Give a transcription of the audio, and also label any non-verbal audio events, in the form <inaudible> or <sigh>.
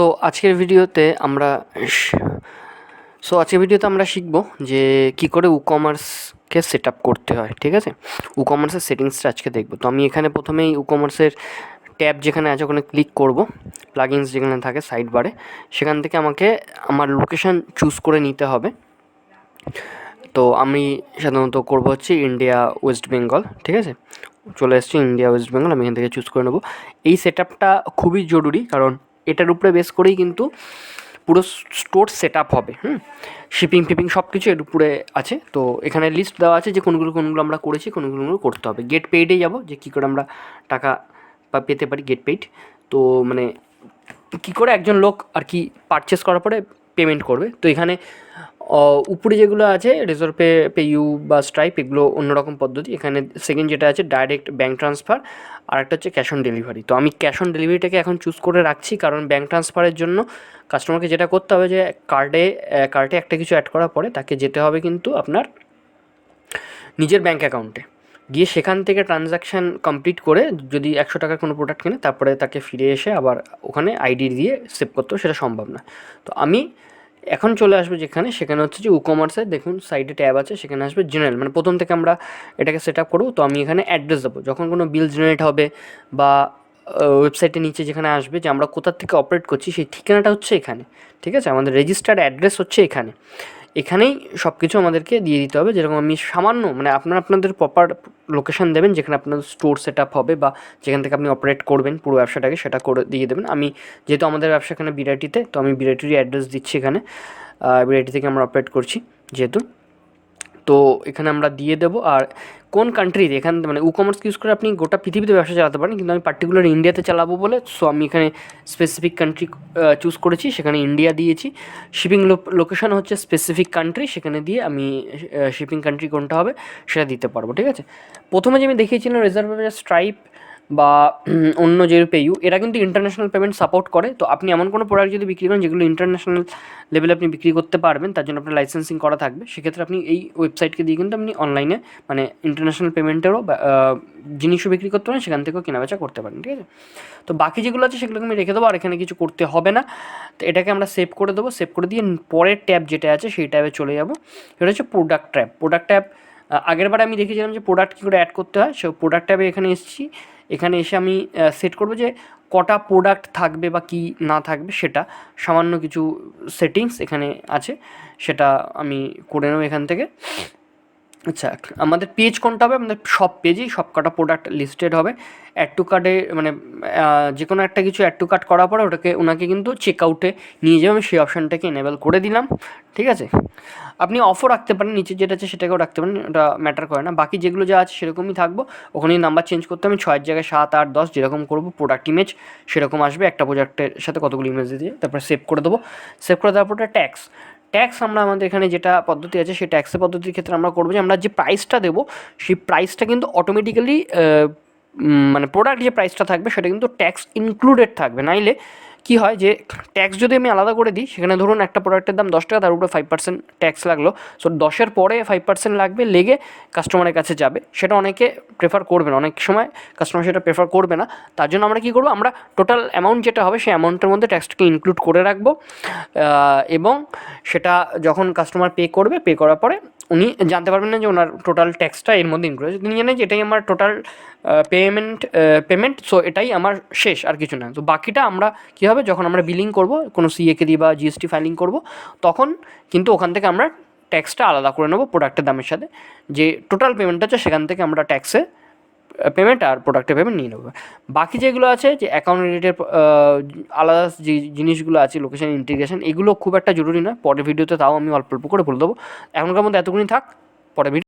So আজকের ভিডিওতে আমরা সো আজকের ভিডিওতে আমরা শিখব যে কি করে ই কমার্সকে সেট আপ করতে হয়, ঠিক আছে? ই কমার্সের সেটিংসটা আজকে দেখব। তো আমি এখানে প্রথমেই ই কমার্সের ট্যাব যেখানে আছে ওখানে ক্লিক করব প্লাগিনস যেখানে থাকে সাইড বারে সেখান থেকে আমাকে আমার লোকেশান চুজ করে নিতে হবে। তো আমি সাধারণত করব হচ্ছে ইন্ডিয়া ওয়েস্ট বেঙ্গল ঠিক আছে? চলে এসেছি ইন্ডিয়া ওয়েস্ট বেঙ্গল আমি এখান থেকে চুজ করে নেব। এই সেট খুবই জরুরি কারণ এটার উপরে বেস করেই কিন্তু পুরো স্টোর সেট আপ হবে, হুম? শিপিং ফিপিং সব কিছু এর উপরে আছে। তো এখানে লিস্ট দেওয়া আছে যে কোনগুলো কোনগুলো আমরা করেছি, কোনগুলো কোনগুলো করতে হবে। গেট পেইডে যাব, যে কী করে আমরা টাকা বা পেতে পারি গেট পেইড তো মানে কী করে একজন লোক আর কি পারচেস করার পরে পেমেন্ট করবে। তো এখানে উপরে যেগুলো আছে রেজার্ভ পে পে ইউ বা স্ট্রাইপ এগুলো অন্যরকম পদ্ধতি। এখানে সেকেন্ড যেটা আছে ডাইরেক্ট ব্যাঙ্ক ট্রান্সফার আর একটা হচ্ছে ক্যাশ অন ডেলিভারি তো আমি ক্যাশ অন ডেলিভারিটাকে এখন চুজ করে রাখছি কারণ ব্যাঙ্ক ট্রান্সফারের জন্য কাস্টমারকে যেটা করতে হবে যে কার্ডে কার্ডে একটা কিছু অ্যাড করার পরে তাকে যেতে হবে কিন্তু আপনার নিজের ব্যাঙ্ক অ্যাকাউন্টে গিয়ে সেখান থেকে ট্রানজ্যাকশান কমপ্লিট করে যদি একশো টাকার কোনো প্রোডাক্ট কেনে তারপরে তাকে ফিরে এসে আবার ওখানে আইডি দিয়ে সেভ করতেও সেটা সম্ভব না। তো আমি এখন চলে আসবে যেখানে, সেখানে হচ্ছে যে উকমার্সের কমার্সের দেখুন সাইডে ট্যাব আছে, সেখানে আসবে জেনারেল মানে প্রথম থেকে আমরা এটাকে সেট আপ করব। তো আমি এখানে অ্যাড্রেস দেবো। যখন কোনো বিল জেনারেট হবে বা ওয়েবসাইটের নিচে যেখানে আসবে যে আমরা কোথার থেকে অপারেট করছি, সেই ঠিকানাটা হচ্ছে এখানে, ঠিক আছে? আমাদের রেজিস্টার্ড অ্যাড্রেস হচ্ছে এখানে। এখানেই সব কিছু আমাদেরকে দিয়ে দিতে হবে। যেরকম আমি সামান্য মানে আপনারা আপনাদের প্রপার লোকেশান দেবেন, যেখানে আপনার স্টোর সেট আপ হবে বা যেখান থেকে আপনি অপারেট করবেন পুরো ব্যবসাটাকে, সেটা করে দিয়ে দেবেন। আমি যেহেতু আমাদের ব্যবসা এখানে বিরাটিতে তো আমি বিরাটিরই অ্যাড্রেস দিচ্ছি এখানে। বিরাটি থেকে আমরা অপারেট করছি যেহেতু। তো এখানে আমরা দিয়ে দেবো। আর কোন কান্ট্রিতে এখান মানে ই কমার্স ইউজ করে আপনি গোটা পৃথিবীতে ব্যবসা চালাতে পারেন, কিন্তু আমি পার্টিকুলার ইন্ডিয়াতে চালাবো বলে সো আমি এখানে স্পেসিফিক কান্ট্রি চুজ করেছি, সেখানে ইন্ডিয়া দিয়েছি। শিপিং লোকেশন হচ্ছে স্পেসিফিক কান্ট্রি সেখানে দিয়ে আমি শিপিং কান্ট্রি কোনটা হবে সেটা দিতে পারব, ঠিক আছে? প্রথমে যে আমি দেখিয়েছিলাম রিজার্ভ স্ট্রাইপ বা <clears throat> অন্য যে পেইউ, এরা কিন্তু ইন্টারন্যাশনাল পেমেন্ট সাপোর্ট করে। তো আপনি এমন কোনো প্রোডাক্ট যদি বিক্রি করেন যেগুলো ইন্টারন্যাশনাল লেভেলে আপনি বিক্রি করতে পারবেন, তার জন্য আপনার লাইসেন্সিং করা থাকবে। সেক্ষেত্রে আপনি এই ওয়েবসাইটকে দিয়ে কিন্তু আপনি অনলাইনে মানে ইন্টারন্যাশনাল পেমেন্টেরও জিনিসও বিক্রি করতে পারেন, সেখান থেকেও কেনাবেচা করতে পারেন, ঠিক আছে? তো বাকি যেগুলো আছে সেগুলোকে আমি রেখে দেবো, আর এখানে কিছু করতে হবে না। তো এটাকে আমরা সেভ করে দেবো। সেভ করে দিয়ে পরের ট্যাব যেটা আছে, সেই ট্যাবে চলে যাব। সেটা হচ্ছে প্রোডাক্ট ট্যাব প্রোডাক্ট ট্যাব আগের বার আমি দেখেছিলাম যে প্রোডাক্ট কী করে অ্যাড করতে হয় সে প্রোডাক্ট আমি এখানে এসেছি। এখানে এসে আমি সেট করব যে কটা প্রোডাক্ট থাকবে বা কি না থাকবে সেটা, সামান্য কিছু সেটিংস এখানে আছে, সেটা আমি করে নেব এখান থেকে। আচ্ছা আমাদের পেজ কোনটা হবে? আমাদের সব পেজেই সব কটা প্রোডাক্ট লিস্টেড হবে। অ্যাড টু কার্ডে মানে যে কোনো একটা কিছু অ্যাড টু কার্ড করার পরে ওটাকে, ওনাকে কিন্তু চেক আউটে নিয়ে যাবে। আমি সেই অপশানটাকে এনেবেল করে দিলাম। ঠিক আছে? আপনি অফও রাখতে পারেন। নিচে যেটা আছে সেটাকেও রাখতে পারেন। ওটা ম্যাটার করে না। বাকি যেগুলো যা আছে সেরকমই থাকব। ওখানে নাম্বার চেঞ্জ করতে আমি ছয়ের জায়গায় সাত, আট, দশ যেরকম করব প্রোডাক্ট ইমেজ সেরকম আসবে। একটা প্রোডাক্টের সাথে কতগুলো ইমেজ দিয়ে তারপরে সেভ করে দেবো। সেভ করে দেওয়ার পরে ট্যাক্স ট্যাক্স আমরা আমাদের এখানে যেটা পদ্ধতি আছে, সেই ট্যাক্সের পদ্ধতির ক্ষেত্রে আমরা করব যে আমরা যে প্রাইসটা দেবো, সেই প্রাইসটা কিন্তু অটোমেটিক্যালি মানে প্রোডাক্ট যে প্রাইসটা থাকবে, সেটা কিন্তু ট্যাক্স ইনক্লুডেড থাকবে। নাইলে কী হয় যে ট্যাক্স যদি আমি আলাদা করে দিই, সেখানে ধরুন একটা প্রোডাক্টের দাম দশ টাকা, তার উপরে ফাইভ পার্সেন্ট ট্যাক্স লাগল। সো দশের পরে ফাইভ পার্সেন্ট লাগবে, লেগে কাস্টমারের কাছে যাবে। সেটা অনেকে প্রেফার করবে না। অনেক সময় কাস্টমার সেটা প্রেফার করবে না। তার জন্য আমরা কী করব? আমরা টোটাল অ্যামাউন্ট যেটা হবে, সেই অ্যামাউন্টের মধ্যে ট্যাক্সটাকে ইনক্লুড করে রাখব। এবং সেটা যখন কাস্টমার পে করবে পে করার পরে উনি জানতে পারবেন না যে ওনার টোটাল ট্যাক্সটা এর মধ্যে ইনক্লুড তিনি জানেন যে এটাই আমার টোটাল পেমেন্ট পেমেন্ট সো এটাই আমার শেষ, আর কিছু না। তো বাকিটা আমরা কী হবে, যখন আমরা বিলিং করব, কোনো সিএকে দিয়ে বা জিএসটি ফাইলিং করব, তখন কিন্তু ওখান থেকে আমরা ট্যাক্সটা আলাদা করে নেব প্রোডাক্টের দামের সাথে। যে টোটাল পেমেন্ট আছে, সেখান থেকে আমরা ট্যাক্সে পেমেন্ট আর প্রোডাক্টের পেমেন্ট নিয়ে নেব। বাকি যেগুলো আছে, যে অ্যাকাউন্ট রিলেটেড আলাদা যে জিনিসগুলো আছে লোকেশন ইন্টিগ্রেশন এগুলো খুব একটা জরুরি নয় পরের ভিডিওতে তাও আমি অল্প অল্প করে বলে দেবো। এখনকার মধ্যে এতগুলি থাক পরে ভিডিও